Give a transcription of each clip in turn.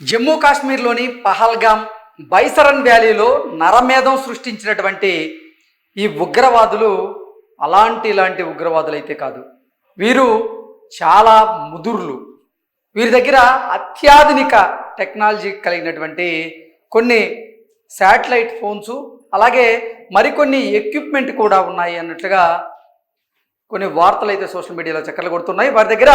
జమ్మూ కాశ్మీర్లోని పహల్గామ్ బైసరన్ వ్యాలీలో నరమేధం సృష్టించినటువంటి ఈ ఉగ్రవాదులు అలాంటి ఇలాంటి ఉగ్రవాదులు అయితే కాదు. వీరు చాలా ముదుర్లు. వీరి దగ్గర అత్యాధునిక టెక్నాలజీ కలిగినటువంటి కొన్ని శాటిలైట్ ఫోన్స్ అలాగే మరికొన్ని ఎక్విప్మెంట్ కూడా ఉన్నాయి అన్నట్లుగా కొన్ని వార్తలు అయితే సోషల్ మీడియాలో చక్కర్లు కొడుతున్నాయి. వారి దగ్గర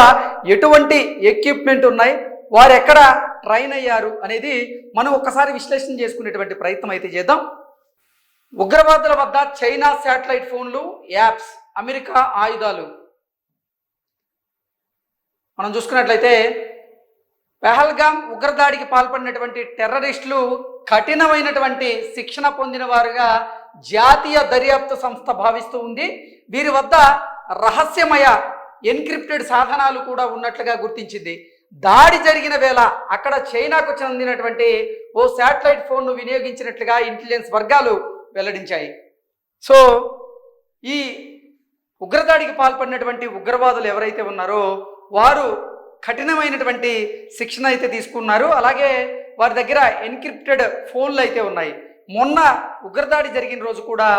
ఎటువంటి ఎక్విప్మెంట్ ఉన్నాయి? వారు ఎక్కడ ట్రైన్ అయ్యారు అనేది మనం ఒక్కసారి విశ్లేషణ చేసుకునేటువంటి ప్రయత్నం అయితే చేద్దాం. ఉగ్రవాదుల వద్ద చైనా శాటిలైట్ ఫోన్లు యాప్స్ అమెరికా ఆయుధాలు. మనం చూసుకున్నట్లయితే పెహల్గామ్ ఉగ్రదాడికి పాల్పడినటువంటి టెర్రరిస్టులు కఠినమైనటువంటి శిక్షణ పొందిన వారుగా జాతీయ దర్యాప్తు సంస్థ భావిస్తూ ఉంది. వీరి వద్ద రహస్యమయ ఎన్క్రిప్టెడ్ సాధనాలు కూడా ఉన్నట్లుగా గుర్తించింది. దాడి జరిగిన వేళ అక్కడ చైనాకు చెందినటువంటి ఓ శాటిలైట్ ఫోన్ను వినియోగించినట్లుగా ఇంటెలిజెన్స్ వర్గాలు వెల్లడించాయి. సో ఈ ఉగ్రదాడికి పాల్పడినటువంటి ఉగ్రవాదులు ఎవరైతే ఉన్నారో వారు కఠినమైనటువంటి శిక్షణ అయితే తీసుకున్నారు. అలాగే వారి దగ్గర ఎన్క్రిప్టెడ్ ఫోన్లు అయితే ఉన్నాయి. మొన్న ఉగ్రదాడి జరిగిన రోజు కూడా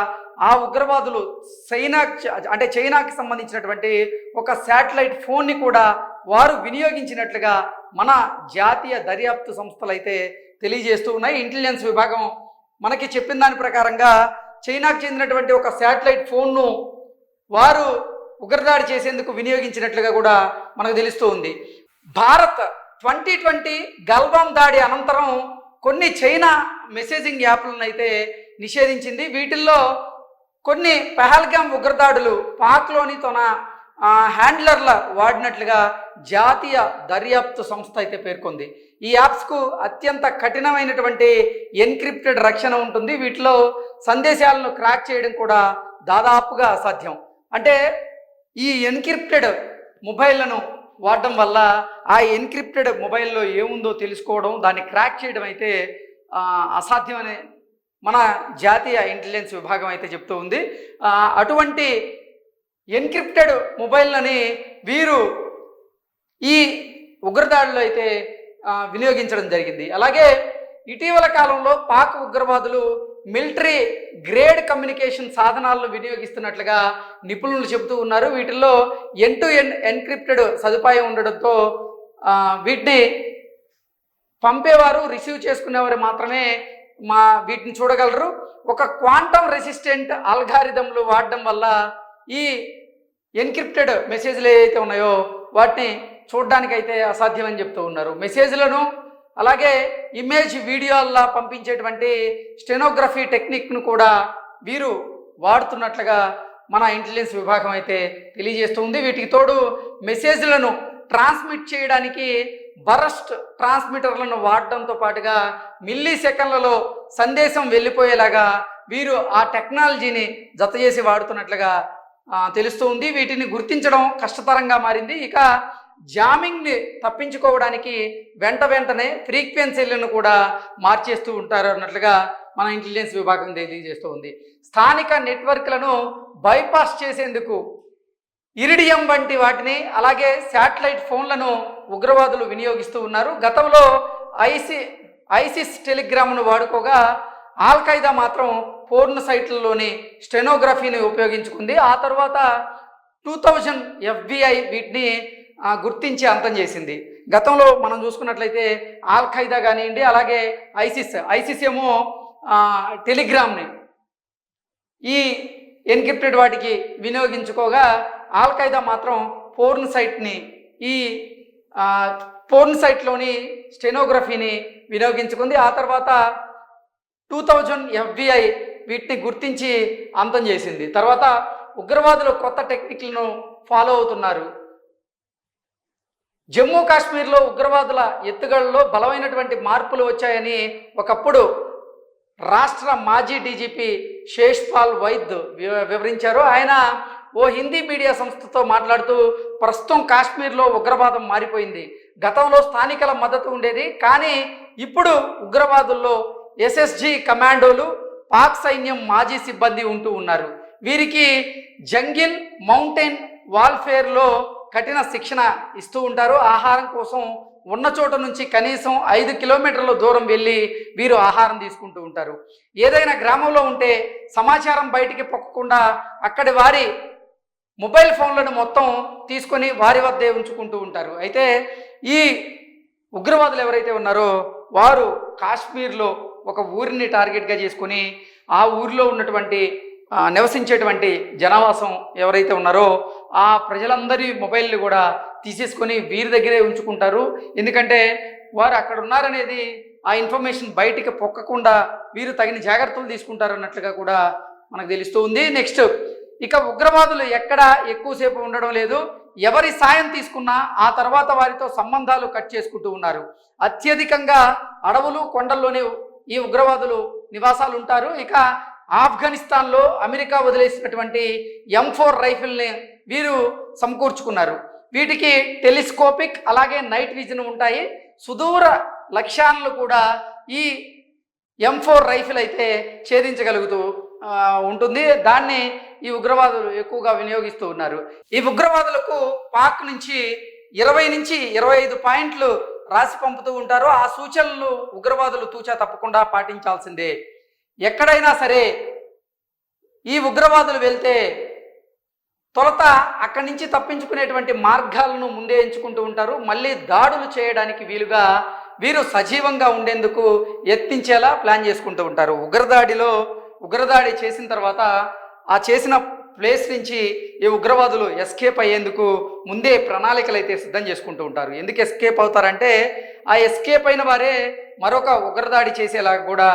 ఆ ఉగ్రవాదులు చైనా అంటే చైనాకి సంబంధించినటువంటి ఒక శాటిలైట్ ఫోన్ని కూడా వారు వినియోగించినట్లుగా మన జాతీయ దర్యాప్తు సంస్థలు అయితే తెలియజేస్తూ ఉన్నాయి. ఇంటెలిజెన్స్ విభాగం మనకి చెప్పిన దాని ప్రకారంగా చైనాకు చెందినటువంటి ఒక శాటిలైట్ ఫోన్ను వారు ఉగ్రదాడి చేసేందుకు వినియోగించినట్లుగా కూడా మనకు తెలుస్తూ ఉంది. భారత్ ట్వంటీ ట్వంటీ గల్వాన్ దాడి అనంతరం కొన్ని చైనా మెసేజింగ్ యాప్లను అయితే నిషేధించింది. వీటిల్లో కొన్ని పెహల్గామ్ ఉగ్రదాడులు పాక్లోని తన హ్యాండ్లర్ల వాడినట్లుగా జాతీయ దర్యాప్తు సంస్థ అయితే పేర్కొంది. ఈ యాప్స్కు అత్యంత కఠినమైనటువంటి ఎన్క్రిప్టెడ్ రక్షణ ఉంటుంది. వీటిలో సందేశాలను క్రాక్ చేయడం కూడా దాదాపుగా అసాధ్యం. అంటే ఈ ఎన్క్రిప్టెడ్ మొబైల్లను వాడడం వల్ల ఆ ఎన్క్రిప్టెడ్ మొబైల్లో ఏముందో తెలుసుకోవడం దాన్ని క్రాక్ చేయడం అయితే అసాధ్యమని మన జాతీయ ఇంటెలిజెన్స్ విభాగం అయితే చెప్తూ ఉంది. అటువంటి ఎన్క్రిప్టెడ్ మొబైల్లని వీరు ఈ ఉగ్రదాడిలో అయితే వినియోగించడం జరిగింది. అలాగే ఇటీవల కాలంలో పాక్ ఉగ్రవాదులు మిలిటరీ గ్రేడ్ కమ్యూనికేషన్ సాధనాలను వినియోగిస్తున్నట్లుగా నిపుణులు చెబుతూ ఉన్నారు. వీటిల్లో ఎన్ టు ఎన్ ఎన్క్రిప్టెడ్ సదుపాయం ఉండడంతో వీటిని పంపేవారు రిసీవ్ చేసుకునేవారు మాత్రమే మా వీటిని చూడగలరు. ఒక క్వాంటమ్ రెసిస్టెంట్ అల్గారిథంలు వాడడం వల్ల ఈ ఎన్క్రిప్టెడ్ మెసేజ్లు ఏవైతే ఉన్నాయో వాటిని చూడడానికైతే అసాధ్యమని చెప్తూ ఉన్నారు. మెసేజ్లను అలాగే ఇమేజ్ వీడియోల్లా పంపించేటువంటి స్టెనోగ్రఫీ టెక్నిక్ను కూడా వీరు వాడుతున్నట్లుగా మన ఇంటెలిజెన్స్ విభాగం అయితే తెలియజేస్తుంది వీటికి తోడు మెసేజ్లను ట్రాన్స్మిట్ చేయడానికి బరస్ట్ ట్రాన్స్మిటర్లను వాడడంతో పాటుగా మిల్లీ సెకండ్లలో సందేశం వెళ్ళిపోయేలాగా వీరు ఆ టెక్నాలజీని జత చేసి వాడుతున్నట్లుగా తెలుస్తూ ఉంది వీటిని గుర్తించడం కష్టతరంగా మారింది. ఇక జామింగ్ని తప్పించుకోవడానికి వెంట వెంటనే ఫ్రీక్వెన్సీలను కూడా మార్చేస్తూ ఉంటారు అన్నట్లుగా మన ఇంటెలిజెన్స్ విభాగం తెలియజేస్తూ ఉంది స్థానిక నెట్వర్క్లను బైపాస్ చేసేందుకు ఇరిడియం వంటి వాటిని అలాగే శాటిలైట్ ఫోన్లను ఉగ్రవాదులు వినియోగిస్తూ ఉన్నారు. గతంలో ఐసి ఐసిస్ టెలిగ్రామ్ను వాడుకోగా ఆల్ ఖైదా మాత్రం పోర్న్ సైట్లలోని స్టెనోగ్రఫీని ఉపయోగించుకుంది. ఆ తర్వాత టూ థౌజండ్ ఎఫ్బిఐ వీటిని గుర్తించి అంతం చేసింది. గతంలో మనం చూసుకున్నట్లయితే ఆల్ ఖైదా కానివ్వండి అలాగే ఐసిస్ ఐసిస్ ఏమో టెలిగ్రామ్ని ఈ ఎన్క్రిప్టెడ్ వాటికి వినియోగించుకోగా ఆల్ ఖైదా మాత్రం పోర్న్ సైట్ని ఈ పోర్న్ సైట్లోని స్టెనోగ్రఫీని వినియోగించుకుంది. ఆ తర్వాత టూ థౌజండ్ ఎఫ్బిఐ వీటిని గుర్తించి అంతం చేసింది. తర్వాత ఉగ్రవాదులు కొత్త టెక్నిక్లను ఫాలో అవుతున్నారు. జమ్మూ కాశ్మీర్లో ఉగ్రవాదుల ఎత్తుగడలో బలమైనటువంటి మార్పులు వచ్చాయని ఒకప్పుడు రాష్ట్ర మాజీ డీజీపీ శేష్పాల్ వైద్ వి- వివరించారు. ఆయన ఓ హిందీ మీడియా సంస్థతో మాట్లాడుతూ ప్రస్తుతం కాశ్మీర్లో ఉగ్రవాదం మారిపోయింది. గతంలో స్థానికుల మద్దతు ఉండేది. కానీ ఇప్పుడు ఉగ్రవాదుల్లో ఎస్ఎస్జి కమాండోలు పాక్ సైన్యం మాజీ సిబ్బంది ఉంటూ ఉన్నారు. వీరికి జంగిల్ మౌంటైన్ వాల్ఫేర్లో కఠిన శిక్షణ ఇస్తూ ఉంటారు. ఆహారం కోసం ఉన్న చోట నుంచి కనీసం ఐదు కిలోమీటర్ల దూరం వెళ్ళి వీరు ఆహారం తీసుకుంటూ ఉంటారు. ఏదైనా గ్రామంలో ఉంటే సమాచారం బయటికి పొక్కకుండా అక్కడి వారి మొబైల్ ఫోన్లను మొత్తం తీసుకొని వారి వద్దే ఉంచుకుంటూ ఉంటారు. అయితే ఈ ఉగ్రవాదులు ఎవరైతే ఉన్నారో వారు కాశ్మీర్లో ఒక ఊరిని టార్గెట్గా చేసుకొని ఆ ఊరిలో ఉన్నటువంటి నివసించేటువంటి జనావాసం ఎవరైతే ఉన్నారో ఆ ప్రజలందరి మొబైల్ని కూడా తీసేసుకొని వీరి దగ్గరే ఉంచుకుంటారు. ఎందుకంటే వారు అక్కడ ఉన్నారనేది ఆ ఇన్ఫర్మేషన్ బయటికి పొక్కకుండా వీరు తగిన జాగ్రత్తలు తీసుకుంటారు అన్నట్లుగా కూడా మనకు తెలుస్తూ ఉంది. నెక్స్ట్ ఇక ఉగ్రవాదులు ఎక్కడ ఎక్కువసేపు ఉండడం లేదు. ఎవరి సాయం తీసుకున్నా ఆ తర్వాత వారితో సంబంధాలు కట్ చేసుకుంటూ ఉన్నారు. అత్యధికంగా అడవులు కొండల్లోనే ఈ ఉగ్రవాదులు నివాసాలు ఉంటారు ఇక ఆఫ్ఘనిస్తాన్లో అమెరికా వదిలేసినటువంటి ఎం ఫోర్ రైఫిల్ని వీరు సమకూర్చుకున్నారు. వీటికి టెలిస్కోపిక్ అలాగే నైట్ విజన్ ఉంటాయి. సుదూర లక్ష్యాలను కూడా ఈ ఎం ఫోర్ రైఫిల్ అయితే ఛేదించగలుగుతూ ఉంటుంది. దాన్ని ఈ ఉగ్రవాదులు ఎక్కువగా వినియోగిస్తూ ఉన్నారు. ఈ ఉగ్రవాదులకు పాక్ నుంచి ఇరవై నుంచి ఇరవై ఐదు పాయింట్లు రాసి పంపుతూ ఉంటారు ఆ సూచనలు ఉగ్రవాదులు తూచా తప్పకుండా పాటించాల్సిందే. ఎక్కడైనా సరే ఈ ఉగ్రవాదులు వెళ్తే తొలత అక్కడి నుంచి తప్పించుకునేటువంటి మార్గాలను ముందే ఎంచుకుంటూ ఉంటారు. మళ్ళీ దాడులు చేయడానికి వీలుగా వీరు సజీవంగా ఉండేందుకు ఎత్తించేలా ప్లాన్ చేసుకుంటూ ఉంటారు. ఉగ్రదాడిలో ఉగ్రదాడి చేసిన తర్వాత ఆ చేసిన ప్లేస్ నుంచి ఈ ఉగ్రవాదులు ఎస్కేప్ అయ్యేందుకు ముందే ప్రణాళికలు అయితే సిద్ధం చేసుకుంటూ ఉంటారు. ఎందుకు ఎస్కేప్ అవుతారంటే ఆ ఎస్కేప్ అయిన వారే మరొక ఉగ్రదాడి చేసేలా కూడా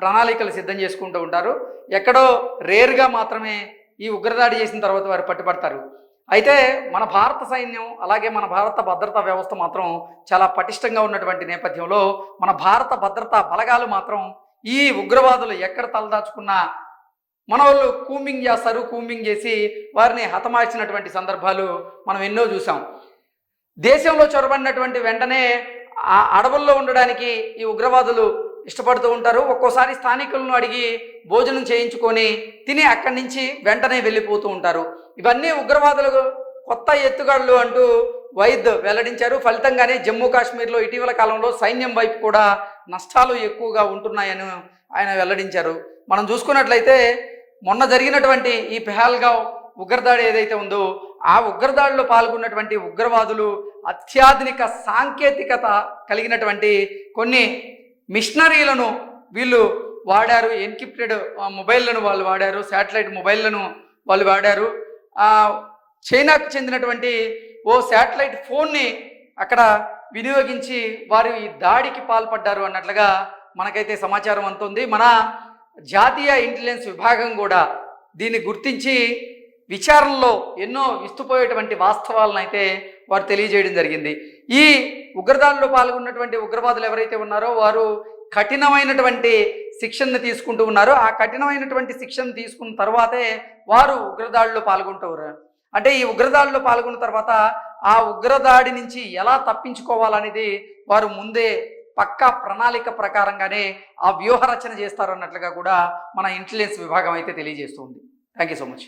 ప్రణాళికలు సిద్ధం చేసుకుంటూ ఉంటారు. ఎక్కడో రేర్గా మాత్రమే ఈ ఉగ్రదాడి చేసిన తర్వాత వారు పట్టుబడతారు. అయితే మన భారత సైన్యం అలాగే మన భారత భద్రతా వ్యవస్థ మాత్రం చాలా పటిష్టంగా ఉన్నటువంటి నేపథ్యంలో మన భారత భద్రతా బలగాలు మాత్రం ఈ ఉగ్రవాదులు ఎక్కడ తలదాచుకున్నా మన వాళ్ళు కూమింగ్ చేస్తారు కూమింగ్ చేసి వారిని హతమార్చినటువంటి సందర్భాలు మనం ఎన్నో చూసాం దేశంలో చొరబడినటువంటి వెంటనే ఆ అడవుల్లో ఉండడానికి ఈ ఉగ్రవాదులు ఇష్టపడుతూ ఉంటారు. ఒక్కోసారి స్థానికులను అడిగి భోజనం చేయించుకొని తిని అక్కడి నుంచి వెంటనే వెళ్ళిపోతూ ఉంటారు. ఇవన్నీ ఉగ్రవాదులు కొత్త ఎత్తుగడలు అంటూ వైద్ వెల్లడించారు. ఫలితంగానే జమ్మూ కాశ్మీర్లో ఇటీవల కాలంలో సైన్యం వైపు కూడా నష్టాలు ఎక్కువగా ఉంటున్నాయని ఆయన వెల్లడించారు. మనం చూసుకున్నట్లయితే మొన్న జరిగినటువంటి ఈ పెహల్గావ్ ఉగ్రదాడి ఏదైతే ఉందో ఆ ఉగ్రదాడిలో పాల్గొన్నటువంటి ఉగ్రవాదులు అత్యాధునిక సాంకేతికత కలిగినటువంటి కొన్ని మిషనరీలను వీళ్ళు వాడారు ఎన్క్రిప్టెడ్ మొబైల్లను వాళ్ళు వాడారు శాటిలైట్ మొబైల్లను వాళ్ళు వాడారు. చైనాకు చెందినటువంటి ఓ శాటిలైట్ ఫోన్ని అక్కడ వినియోగించి వారు ఈ దాడికి పాల్పడ్డారు అన్నట్లుగా మనకైతే సమాచారం అందుతుంది. మన జాతీయ ఇంటెలిజెన్స్ విభాగం కూడా దీన్ని గుర్తించి విచారణలో ఎన్నో విస్తుపోయేటువంటి వాస్తవాలను అయితే వారు తెలియజేయడం జరిగింది. ఈ ఉగ్రదాడిలో పాల్గొన్నటువంటి ఉగ్రవాదులు ఎవరైతే ఉన్నారో వారు కఠినమైనటువంటి శిక్షణను తీసుకుంటూ ఉన్నారు. ఆ కఠినమైనటువంటి శిక్షణ తీసుకున్న తర్వాతే వారు ఉగ్రదాడిలో పాల్గొంటారు అంటే ఈ ఉగ్రదాడిలో పాల్గొన్న తర్వాత ఆ ఉగ్రదాడి నుంచి ఎలా తప్పించుకోవాలనేది వారు ముందే పక్కా ప్రణాళిక ప్రకారంగానే ఆ వ్యూహ రచన చేస్తారు అన్నట్లుగా కూడా మన ఇంటెలిజెన్స్ విభాగం అయితే తెలియజేస్తుంది థ్యాంక్ యూ సో మచ్